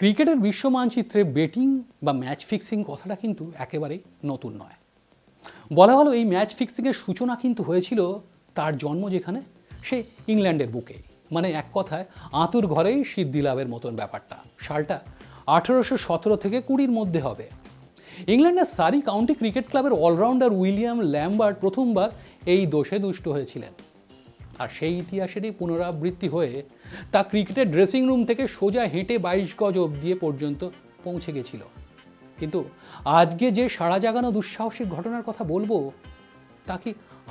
ক্রিকেটের বিশ্ব মানচিত্রে বেটিং বা ম্যাচ ফিক্সিং কথাটা কিন্তু একেবারেই নতুন নয়। বলা ভালো এই ম্যাচ ফিক্সিংয়ের সূচনা কিন্তু হয়েছিল তার জন্ম যেখানে, সে ইংল্যান্ডের বুকে। মানে এক কথায়, আঁতুর ঘরেই সিদ্ধি লাভের মতন ব্যাপারটা। সালটা আঠেরোশো সতেরো থেকে কুড়ির মধ্যে হবে। ইংল্যান্ডের সারি কাউন্টি ক্রিকেট ক্লাবের অলরাউন্ডার উইলিয়াম ল্যাম্বার্ট প্রথমবার এই দোষে দুষ্ট হয়েছিলেন। আর সেই ইতিহাসেরই পুনরাবৃত্তি হয়ে তা ক্রিকেটের ড্রেসিং রুম থেকে সোজা হেঁটে বাইশ গজ দিয়ে পর্যন্ত পৌঁছে গেছিল। কিন্তু আজকে যে সাড়া জাগানো দুঃসাহসিক ঘটনার কথা বলব, তা কি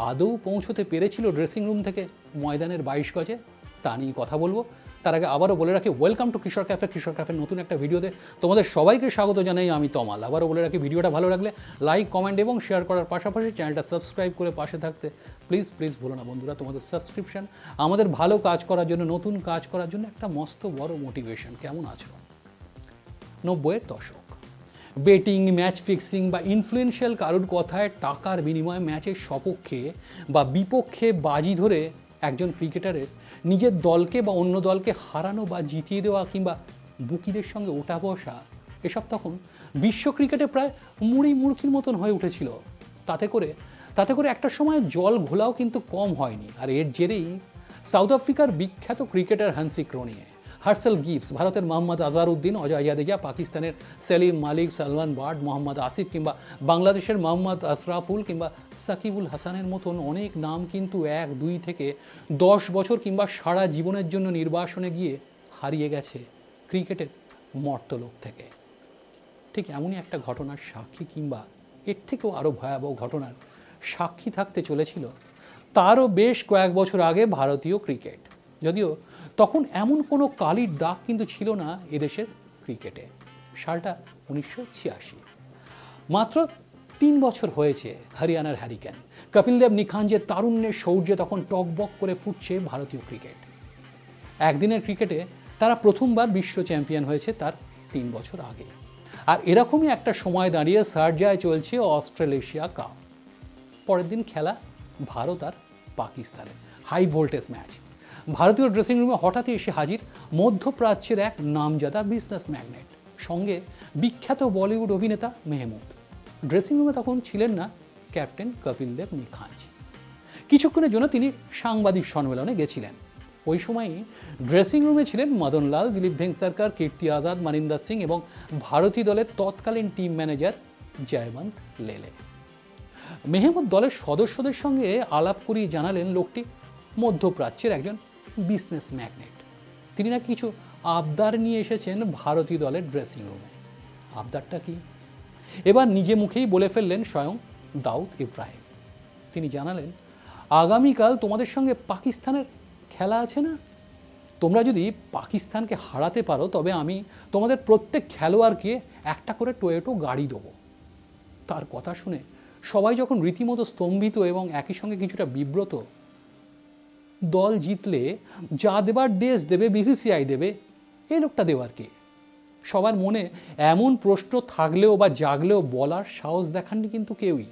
আদৌ পৌঁছতে পেরেছিল ড্রেসিং রুম থেকে ময়দানের বাইশ গজে? তা নিয়ে কথা বলব। তার আগে আবারও বলে রাখি welcome to Kishore cafe Kishore ক্যাফের নতুন একটা ভিডিওতে তোমাদের সবাইকে স্বাগত জানাই আমি তমাল। আবারও বলে রাখি ভিডিওটা ভালো লাগলে লাইক কমেন্ট এবং শেয়ার করার পাশাপাশি চ্যানেলটা সাবস্ক্রাইব করে পাশে থাকতে প্লিজ প্লিজ ভুলো না বন্ধুরা, তোমাদের সাবস্ক্রিপশন আমাদের ভালো কাজ করার জন্য, নতুন কাজ করার জন্য একটা মস্ত বড় মোটিভেশন কেমন আছো? নব্বইয়ের দশক। বেটিং ম্যাচ ফিক্সিং বা ইনফ্লুয়েন্সিয়াল কারুর কথায় টাকার বিনিময়ে ম্যাচের সপক্ষে বা বিপক্ষে বাজি ধরে একজন ক্রিকেটারের নিজের দলকে বা অন্য দলকে হারানো বা জিতিয়ে দেওয়া কিংবা বুকিদের সঙ্গে ওটা বসা, এসব তখন বিশ্ব ক্রিকেটে প্রায় মুড়ি মুড়কির মতন হয়ে উঠেছিল। তাতে করে তাতে করে একটা সময় জল ঘোলাও কিন্তু কম হয়নি। আর এর জেরেই সাউথ আফ্রিকার বিখ্যাত cricketer Hansie Cronje. Herschelle Gibbs ভারতের মোহাম্মদ আজহারউদ্দিন অজয় জাদেজা পাকিস্তানের সেলিম মালিক সালমান বার্ড মোহাম্মদ আসিফ কিংবা বাংলাদেশের মোহাম্মদ আশরাফুল কিংবা সাকিবুল হাসানের মতন অনেক নাম কিন্তু এক, দুই থেকে দশ বছর কিংবা সারা জীবনের জন্য নির্বাসনে গিয়ে হারিয়ে গেছে ক্রিকেটের মর্তলোক থেকে। ঠিক এমনই একটা ঘটনার সাক্ষী কিংবা এর থেকেও আরও ভয়াবহ ঘটনার সাক্ষী থাকতে চলেছিল, তারও বেশ কয়েক বছর আগে ভারতীয় ক্রিকেট। যদিও তখন এমন কোনো কালির দাগ কিন্তু ছিল না এদেশের ক্রিকেটে। সালটা উনিশশো ছিয়াশি। মাত্র তিন বছর হয়েছে হরিয়ানার হ্যারিকেন। কপিল দেব নিখাঞ্জের তারুণ্যের শৌর্যে তখন টকবক করে ফুটছে ভারতীয় ক্রিকেট। একদিনের ক্রিকেটে তারা প্রথমবার বিশ্ব চ্যাম্পিয়ন হয়েছে তার তিন বছর আগে। আর এরকমই একটা সময় দাঁড়িয়ে সার্জায় চলছে অস্ট্রেলেশিয়া কাপ। পরের দিন খেলা ভারত আর পাকিস্তানের। High voltage match. ভারতীয় ড্রেসিং রুমে হঠাৎই এসে হাজির মধ্যপ্রাচ্যের এক নামজাদা বিজনেস ম্যাগনেট সঙ্গে বিখ্যাত বলিউড অভিনেতা মেহমুদ। ড্রেসিং রুমে তখন ছিলেন না ক্যাপ্টেন কপিল দেব নিখাঞ্জ। কিছুক্ষণের জন্য তিনি সাংবাদিক সম্মেলনে গেছিলেন। ওই সময়ই ড্রেসিং রুমে ছিলেন মদনলাল, দিলীপ ভেংসারকার কীর্তি আজাদ মানিন্দার সিং এবং ভারতী দলের তৎকালীন টিম ম্যানেজার জয়বন্ত লেলে। মেহমুদ দলের সদস্যদের সঙ্গে আলাপ করিয়ে জানালেন লোকটি। মধ্যপ্রাচ্যের একজন বিজনেস ম্যাগনেট তিনি না কিছু আবদার নিয়ে এসেছেন ভারতীয় দলের ড্রেসিং রুমে আবদারটা কি? এবার নিজে মুখেই বলে ফেললেন স্বয়ং দাউদ ইব্রাহিম। তিনি জানালেন, আগামীকাল তোমাদের সঙ্গে পাকিস্তানের খেলা আছে না? তোমরা যদি পাকিস্তানকে হারাতে পারো, তবে আমি তোমাদের প্রত্যেক খেলোয়াড়কে একটা করে টয়েটো গাড়ি দেবো। তার কথা শুনে সবাই যখন রীতিমতো স্তম্ভিত এবং একই সঙ্গে কিছুটা বিব্রত দল জিতলে যা দেবার দেশ দেবে বিসিসিআই দেবে এ লোকটা দেওয়ার কে? সবার মনে এমন প্রশ্ন থাকলেও বা জাগলেও বলার সাহস দেখাননি কিন্তু কেউই।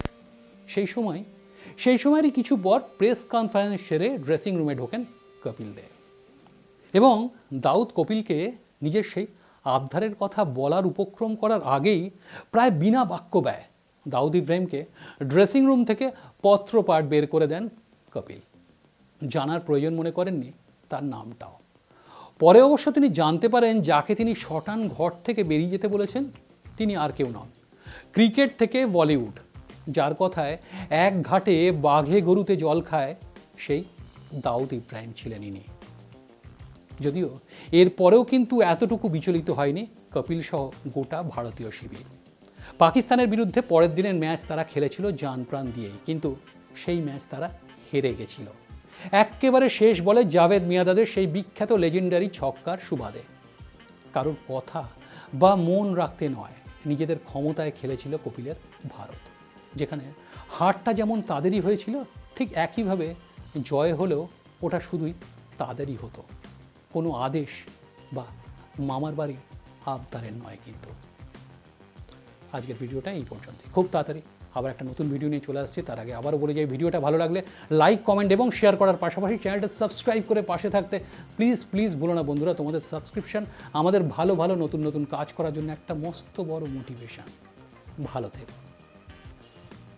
সেই সময়, সেই সময়েরই কিছু পর প্রেস কনফারেন্স সেরে ড্রেসিং রুমে ঢোকেন কপিল দেব এবং দাউদ কপিলকে নিজের সেই আবদারের কথা বলার উপক্রম করার আগেই প্রায় বিনা বাক্য ব্যয় দাউদ ইব্রাহিমকে ড্রেসিং রুম থেকে পত্রপাঠ বের করে দেন কপিল। জানার প্রয়োজন মনে করেননি, তার নামটাও। পরে অবশ্য তিনি জানতে পারেন যাকে তিনি শটান ঘর থেকে বেরিয়ে যেতে বলেছেন, তিনি আর কেউ নন। ক্রিকেট থেকে বলিউড, যার কথায় এক ঘাটে বাঘে গরুতে জল খায়, সেই দাউদ ইব্রাহিম ছিলেন ইনি। যদিও এরপরেও কিন্তু এতটুকু বিচলিত হয়নি কপিল সহ গোটা ভারতীয় শিবির। পাকিস্তানের বিরুদ্ধে পরের দিনের ম্যাচ তারা খেলেছিল জান প্রাণ দিয়েই, কিন্তু সেই ম্যাচ তারা হেরে গেছিল। এক্কেবারে শেষ বলে জাভেদ মিয়াদাদের সেই বিখ্যাত লেজেন্ডারি ছক্কার সুবাদে। কারোর কথা বা মন রাখতে নয়, নিজেদের ক্ষমতায় খেলেছিল কপিলের ভারত। যেখানে হারটা যেমন তাদেরই হয়েছিল, ঠিক একইভাবে জয় হলেও ওটা শুধুই তাদেরই হতো। কোনো আদেশ বা মামার বাড়ির আবদারের নয় কিন্তু। আজকের ভিডিওটা এই পর্যন্ত খুব তাড়াতাড়ি আবার একটা নতুন ভিডিও নিয়ে চলে আসছি, তার আগে আবারও বলে যাই, ভিডিওটা ভালো লাগলে লাইক কমেন্ট এবং শেয়ার করার পাশাপাশি চ্যানেলটা সাবস্ক্রাইব করে পাশে থাকতে প্লিজ প্লিজ বলো না বন্ধুরা, তোমাদের সাবস্ক্রিপশান আমাদের ভালো ভালো, নতুন নতুন কাজ করার জন্য একটা মস্ত বড় মোটিভেশান ভালো থেকো।